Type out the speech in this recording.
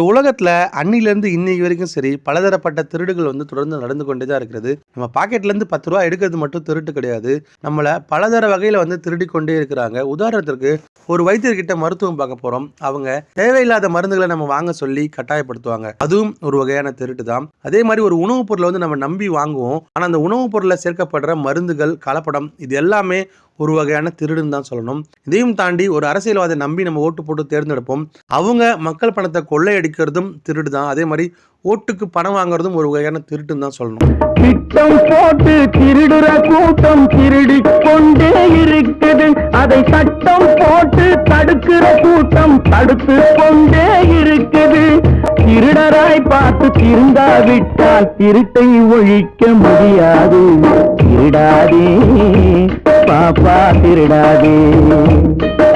இந்த உலகத்தில் அன்னிலேருந்து இன்னைக்கு வரைக்கும் சரி பலதரப்பட்ட திருடுகள் வந்து தொடர்ந்து நடந்து கொண்டே தான் இருக்கிறது. நம்ம பாக்கெட்ல இருந்து பத்து ரூபா எடுக்கிறது மட்டும் திருட்டு கிடையாது. நம்மளை பலதர வகையில் வந்து திருடி கொண்டே இருக்கிறாங்க. உதாரணத்திற்கு ஒரு வைத்தியர்கிட்ட மருத்துவம் பார்க்க போகிறோம் அவங்க தேவையில்லாத மருந்துகளை நம்ம வாங்க சொல்லி கட்டாயப்படுத்துவாங்க. அதுவும் ஒரு வகையான திருட்டு தான். அதே மாதிரி ஒரு உணவுப் பொருளை வந்து நம்ம நம்பி வாங்குவோம். ஆனால் அந்த உணவுப் பொருளில் சேர்க்கப்படுற மருந்துகள் கலப்படம் இது எல்லாமே ஒரு வகையான திருடுன்னு தான் சொல்லணும். இதையும் தாண்டி ஒரு அரசியல்வாதை நம்பி நம்ம ஓட்டு போட்டு தேர்ந்தெடுப்போம். அவங்க மக்கள் பணத்தை கொள்ளையடிக்கிறதும் திருடு தான். அதே மாதிரி ஓட்டுக்கு பணம் வாங்குறதும் ஒரு வகையான திருட்டுன்னு தான் சொல்லணும். திட்டம் போட்டு திருடுற கூட்டம் கொண்டே இருக்குது. அதை சட்டம் போட்டு தடுக்கிற கூட்டம் தடுத்து கொண்டே இருக்குது. திருடராய் பார்த்து திருந்தாவிட்டால் திருட்டை ஒழிக்க முடியாது. திருடாதே. பாப்பா திருடாதே